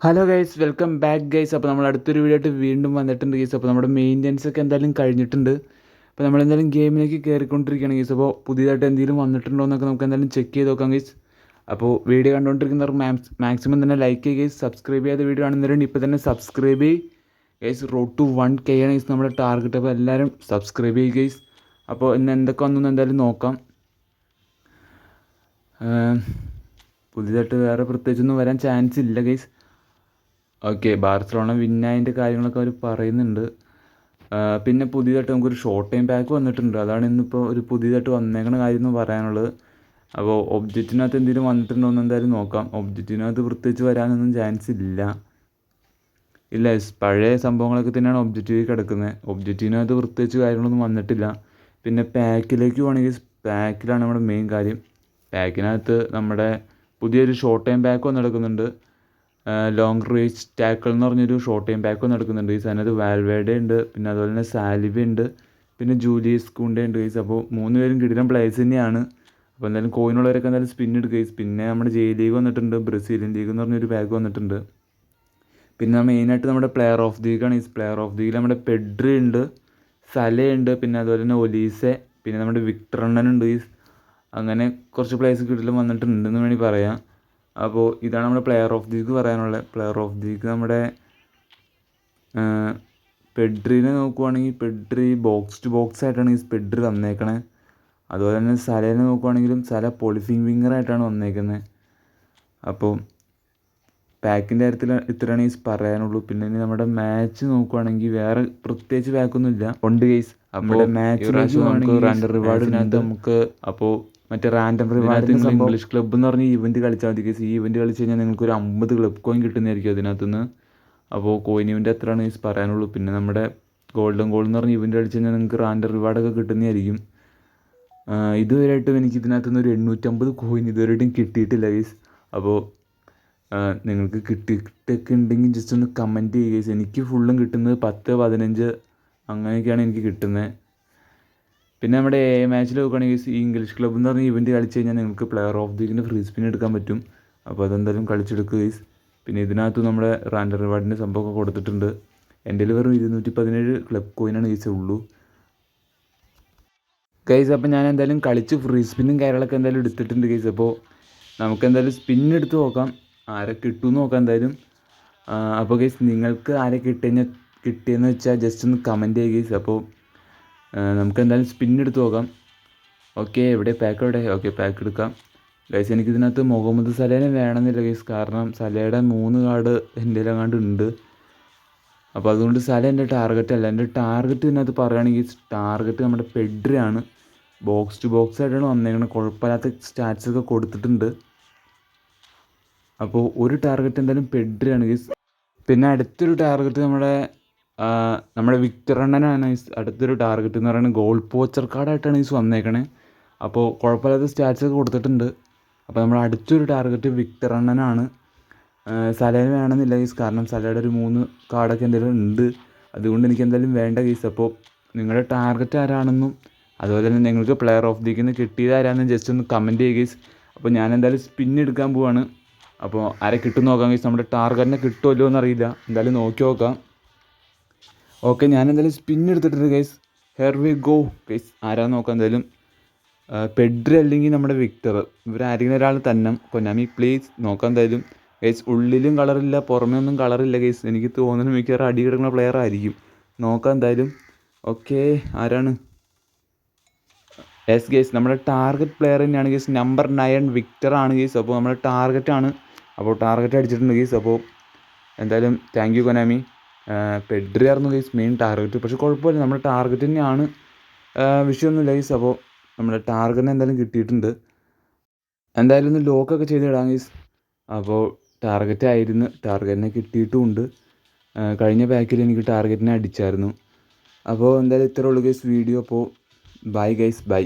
Hello guys welcome back guys അപ്പോൾ നമ്മൾ അടുത്തൊരു വീഡിയോ ആയിട്ട് വീണ്ടും വന്നിട്ടുണ്ട് ഗൈസ് അപ്പോൾ നമ്മുടെ മെയിന്റെനൻസ് ഒക്കെ എന്തായാലും കഴിഞ്ഞിട്ടുണ്ട്. അപ്പോൾ നമ്മൾ എന്തായാലും ഗെയിമിലേക്ക് കയറിക്കൊണ്ടിരിക്കുകയാണ് ഗൈസ് അപ്പോൾ പുതിയതായിട്ട് എന്തെങ്കിലും വന്നിട്ടുണ്ടോ എന്നൊക്കെ നമുക്ക് എന്തായാലും ചെക്ക് ചെയ്ത് നോക്കാം ഗൈസ് അപ്പോൾ വീഡിയോ കണ്ടുകൊണ്ടിരിക്കുന്നവർ മാക്സിമം തന്നെ ലൈക്ക് ചെയ്യുക ഗൈസ് സബ്സ്ക്രൈബ് ചെയ്യാത്ത വീഡിയോ ആണെന്നുണ്ടെങ്കിൽ ഇപ്പോൾ തന്നെ സബ്സ്ക്രൈബ് ചെയ്യ്. Guys road to one K ആണ് ഗൈസ് നമ്മുടെ ടാർഗറ്റ് അപ്പോൾ എല്ലാവരും സബ്സ്ക്രൈബ് ചെയ്യുക ഗൈസ് അപ്പോൾ ഇന്ന് എന്തൊക്കെ വന്നു എന്തായാലും നോക്കാം. പുതിയതായിട്ട് വേറെ പ്രത്യേകിച്ചൊന്നും വരാൻ ചാൻസ് ഇല്ല ഗൈസ് ഓക്കെ ബാർസലോണ വിന്നായതിന്റെ കാര്യങ്ങളൊക്കെ അവർ പറയുന്നുണ്ട്. പിന്നെ പുതിയതായിട്ട് നമുക്കൊരു ഷോർട്ട് ടൈം പാക്ക് വന്നിട്ടുണ്ട്. അതാണ് ഇന്നിപ്പോൾ ഒരു പുതിയതായിട്ട് വന്നേക്കണ കാര്യം എന്ന് പറയാനുള്ളത്. അപ്പോൾ ഒബ്ജക്റ്റിനകത്ത് എന്തെങ്കിലും വന്നിട്ടുണ്ടോ എന്ന് എന്തായാലും നോക്കാം. ഒബ്ജക്റ്റിനകത്ത് പ്രത്യേകിച്ച് വരാനൊന്നും ചാൻസ് ഇല്ല. ഇല്ല പഴയ സംഭവങ്ങളൊക്കെ തന്നെയാണ് ഒബ്ജക്റ്റീവ് കിടക്കുന്നത്. ഒബ്ജക്റ്റീവിനകത്ത് പ്രത്യേകിച്ച് കാര്യങ്ങളൊന്നും വന്നിട്ടില്ല. പിന്നെ പാക്കിലേക്ക് പോകണമെങ്കിൽ പാക്കിലാണ് നമ്മുടെ മെയിൻ കാര്യം. പാക്കിനകത്ത് നമ്മുടെ പുതിയൊരു ഷോർട്ട് ടൈം പാക്ക് വന്ന് ലോങ് റേഞ്ച് ടാക്കിൾ എന്ന് പറഞ്ഞൊരു ഷോർട്ട് ടൈം വന്ന് നടക്കുന്നുണ്ട്. ഈ അതിനകത്ത് വാൽവേഡ ഉണ്ട്. പിന്നെ അതുപോലെ തന്നെ സാലിബ ഉണ്ട്. പിന്നെ ജൂലിയസ് കുണ്ടെ ഉണ്ട് ഗൈസ് അപ്പോൾ മൂന്ന് പേരും കിടിലം പ്ലേയേഴ്സ് തന്നെയാണ്. അപ്പോൾ എന്തായാലും കോയിനുള്ളവരൊക്കെ എന്തായാലും സ്പിൻ എടുക്കുക ഗൈസ് പിന്നെ നമ്മുടെ ജെ ലീഗ് വന്നിട്ടുണ്ട്. ബ്രസീലിയൻ ലീഗ് എന്ന് പറഞ്ഞൊരു പാക്ക് വന്നിട്ടുണ്ട്. പിന്നെ മെയിനായിട്ട് നമ്മുടെ പ്ലെയർ ഓഫ് ദി ലീഗാണ് ഈ പ്ലെയർ ഓഫ് ദി നമ്മുടെ പെഡ്രി ഉണ്ട്. സലയുണ്ട് പിന്നെ അതുപോലെ തന്നെ ഒലീസെ പിന്നെ നമ്മുടെ വിക്ടർ അണ്ണനുണ്ട് ഈ അങ്ങനെ കുറച്ച് പ്ലേയേഴ്സ് കിട്ടിലും വന്നിട്ടുണ്ടെന്ന് വേണമെങ്കിൽ പറയാം. അപ്പോൾ ഇതാണ് നമ്മുടെ പ്ലെയർ ഓഫ് ദി വീക്ക് പറയാനുള്ളത്. പ്ലെയർ ഓഫ് ദി വീക്ക് നമ്മുടെ പെഡ്രിനെ നോക്കുവാണെങ്കിൽ പെഡ്രി ബോക്സ് ടു ബോക്സ് ആയിട്ടാണ് ഈ പെഡ്രി വന്നേക്കണേ അതുപോലെ തന്നെ സലേനെ നോക്കുവാണെങ്കിലും സല പോളിസിങ് വിങ്ങർ ആയിട്ടാണ് വന്നേക്കുന്നത് അപ്പോൾ പാക്കിന്റെ കാര്യത്തിൽ ഇത്രയാണ് ഈ പറയാനുള്ളൂ. പിന്നെ നമ്മുടെ മാച്ച് നോക്കുവാണെങ്കിൽ വേറെ പ്രത്യേകിച്ച് പാക്കൊന്നുമില്ല ഉണ്ട് കേസ് മാച്ച് നമുക്ക് റാൻഡം റിവാർഡിനകത്ത് നമുക്ക് അപ്പോൾ മറ്റേ റാൻഡം റിവാർഡ് ഇംഗ്ലീഷ് ക്ലബ്ബ് എന്ന് പറഞ്ഞ ഇവന്റ് കളിച്ചാൽ മതി. കേസ് ഈ ഇവന്റ് കളിച്ച് കഴിഞ്ഞാൽ നിങ്ങൾക്ക് ഒരു അമ്പത് ക്ലബ് കോയിൻ കിട്ടുന്നതായിരിക്കും അതിനകത്തുനിന്ന്. അപ്പോൾ കോയിൻ ഇവന്റ് എത്രയാണ് കേസ് പറയാനുള്ളൂ. പിന്നെ നമ്മുടെ ഗോൾഡൻ ഗോൾ എന്ന് പറഞ്ഞ ഇവന്റ് കളിച്ച് കഴിഞ്ഞാൽ നിങ്ങൾക്ക് റാൻഡം റിവാർഡൊക്കെ കിട്ടുന്നതായിരിക്കും. ഇതുവരെയായിട്ടും എനിക്ക് ഇതിനകത്തുനിന്ന് ഒരു എണ്ണൂറ്റമ്പത് കോയിൻ ഇതുവരെയായിട്ടും കിട്ടിയിട്ടില്ല ഗൈസ് അപ്പോൾ നിങ്ങൾക്ക് കിട്ടിയിട്ടൊക്കെ ഉണ്ടെങ്കിൽ ജസ്റ്റ് ഒന്ന് കമന്റ് ചെയ്യുക എനിക്ക് ഫുള്ളും കിട്ടുന്നത് പത്ത് പതിനഞ്ച് അങ്ങനെയൊക്കെയാണ് എനിക്ക് കിട്ടുന്നത്. പിന്നെ നമ്മുടെ എ മാച്ചിൽ നോക്കുകയാണെങ്കിൽ ഈ ഇംഗ്ലീഷ് ക്ലബ്ബ് എന്ന് പറഞ്ഞ ഇവന്റ് കളിച്ച് കഴിഞ്ഞാൽ നിങ്ങൾക്ക് പ്ലെയർ ഓഫ് ദി വീക്കിന്റെ ഫ്രീ സ്പിൻ എടുക്കാൻ പറ്റും. അപ്പോൾ അതെന്തായാലും കളിച്ചെടുക്കുക ഗൈസ് പിന്നെ ഇതിനകത്ത് നമ്മുടെ റാൻഡർ റിവാർഡിന്റെ സംഭവമൊക്കെ കൊടുത്തിട്ടുണ്ട്. എന്റെ വെറും ഇരുന്നൂറ്റി പതിനേഴ് ക്ലബ് കോയിനാണ് ഗൈസ് ഉള്ളൂ. ഗൈസ് അപ്പോൾ ഞാൻ എന്തായാലും കളിച്ച് ഫ്രീ സ്പിന്നും കാര്യങ്ങളൊക്കെ എന്തായാലും എടുത്തിട്ടുണ്ട് ഗൈസ് അപ്പോൾ നമുക്ക് എന്തായാലും സ്പിൻ എടുത്ത് നോക്കാം. ആരെ കിട്ടുമെന്ന് നോക്കാം എന്തായാലും. അപ്പോൾ ഗൈസ് നിങ്ങൾക്ക് ആരെ കിട്ടിയ കിട്ടിയെന്ന് വെച്ചാൽ ജസ്റ്റ് ഒന്ന് കമന്റ് ചെയ്യുക ഗൈസ് അപ്പോൾ നമുക്ക് എന്തായാലും സ്പിൻ എടുത്ത് നോക്കാം. ഓക്കെ എവിടെ പാക്ക് എവിടെ? ഓക്കെ പാക്ക് എടുക്കാം. ഗൈസ് എനിക്കിതിനകത്ത് മുഹമ്മദ് സലേനെ വേണമെന്നില്ല ഗൈസ് കാരണം സലയുടെ മൂന്ന് കാർഡ് എന്റെ കയ്യിലെങ്ങാണ്ട് ഉണ്ട്. അപ്പോൾ അതുകൊണ്ട് സല എന്റെ ടാർഗറ്റ് അല്ല. എന്റെ ടാർഗറ്റ് ഇതിനകത്ത് പറയുകയാണെങ്കിൽ ടാർഗറ്റ് നമ്മുടെ പെഡ്രിയാണ് ബോക്സ് ടു ബോക്സ് ആയിട്ടാണ് വന്നേക്കുന്നത് കുഴപ്പമില്ലാത്ത സ്റ്റാറ്റ്സ് ഒക്കെ കൊടുത്തിട്ടുണ്ട്. അപ്പോൾ ഒരു ടാർഗറ്റ് എന്തായാലും പെഡ്രിയാണ് ഗൈസ് പിന്നെ അടുത്തൊരു ടാർഗറ്റ് നമ്മുടെ നമ്മുടെ വിക്ടറണ്ണൻ അണ്ണനാണ് അടുത്തൊരു ടാർഗറ്റ് എന്ന് പറയുന്നത് ഗോൾ പോച്ചർ കാർഡായിട്ടാണ് ഗീസ് വന്നേക്കണേ. അപ്പോൾ കുഴപ്പമില്ലാത്ത സ്റ്റാറ്റ്സ് ഒക്കെ കൊടുത്തിട്ടുണ്ട്. അപ്പോൾ നമ്മുടെ അടുത്തൊരു ടാർഗറ്റ് വിക്ടറണ്ണനാണ് സലേന് വേണമെന്നില്ല ഗീസ് കാരണം സലയുടെ ഒരു മൂന്ന് കാർഡൊക്കെ എന്തെങ്കിലും ഉണ്ട്. അതുകൊണ്ട് എനിക്ക് എന്തായാലും വേണ്ട ഗീസ് അപ്പോൾ നിങ്ങളുടെ ടാർഗറ്റ് ആരാണെന്നും അതുപോലെ തന്നെ നിങ്ങൾക്ക് പ്ലെയർ ഓഫ് ദിക്കിന്ന് കിട്ടിയത് ആരാണെന്നും ജസ്റ്റ് ഒന്ന് കമന്റ് ചെയ്യുക ഗീസ് അപ്പോൾ ഞാൻ എന്തായാലും സ്പിൻ എടുക്കാൻ പോവാണ്. അപ്പോൾ ആരെ കിട്ടും നോക്കാം ഗീസ് നമ്മുടെ ടാർഗറ്റിനെ കിട്ടുമല്ലോ എന്നറിയില്ല. എന്തായാലും നോക്കി നോക്കാം. ഓക്കെ ഞാൻ എന്തായാലും സ്പിൻ എടുത്തിട്ടുണ്ട് guys here we go guys ആരാ നോക്കാം എന്തായാലും. പെഡ്രി അല്ലെങ്കിൽ നമ്മുടെ വിക്ടർ ഇവരാരെങ്കിലും ഒരാൾ തന്നെ. കൊന്നാമി പ്ലീസ് നോക്കാം എന്തായാലും. ഗൈസ് ഉള്ളിലും കളറില്ല പുറമേ ഒന്നും കളറില്ല ഗൈസ് എനിക്ക് തോന്നുന്നു മിക്കവാറും അടി കിടക്കുന്ന പ്ലെയർ ആയിരിക്കും. നോക്കാം എന്തായാലും. ഓക്കെ ആരാണ്? എസ് ഗേസ് നമ്മുടെ ടാർഗറ്റ് പ്ലെയർ തന്നെയാണ് ഗേസ് നമ്പർ നയൻ വിക്ടർ ആണ് ഗേസ് അപ്പോൾ നമ്മുടെ ടാർഗറ്റ് ആണ്. അപ്പോൾ ടാർഗറ്റ് അടിച്ചിട്ടുണ്ട് ഗേസ് അപ്പോൾ എന്തായാലും താങ്ക് യു കൊനാമി പെഡ്രി ആയിരുന്നു ഗൈസ് മെയിൻ ടാർഗറ്റ് പക്ഷെ കുഴപ്പമില്ല നമ്മുടെ ടാർഗറ്റ് തന്നെയാണ്. വിഷയം വിഷയമൊന്നുമില്ല ഗൈസ് അപ്പോൾ നമ്മുടെ ടാർഗറ്റിനെ എന്തായാലും കിട്ടിയിട്ടുണ്ട്. എന്തായാലും ഒന്ന് ലോക്കൊക്കെ ചെയ്തിടാം ഗൈസ് അപ്പോൾ ടാർഗറ്റ് ആയിരുന്നു ടാർഗറ്റിനെ കിട്ടിയിട്ടുമുണ്ട്. കഴിഞ്ഞ ബാക്കിൽ എനിക്ക് ടാർഗറ്റിനെ അടിച്ചായിരുന്നു. അപ്പോൾ എന്തായാലും ഇത്രേ ഉള്ളൂ ഗൈസ് വീഡിയോ അപ്പോൾ ബൈ ഗൈസ് ബൈ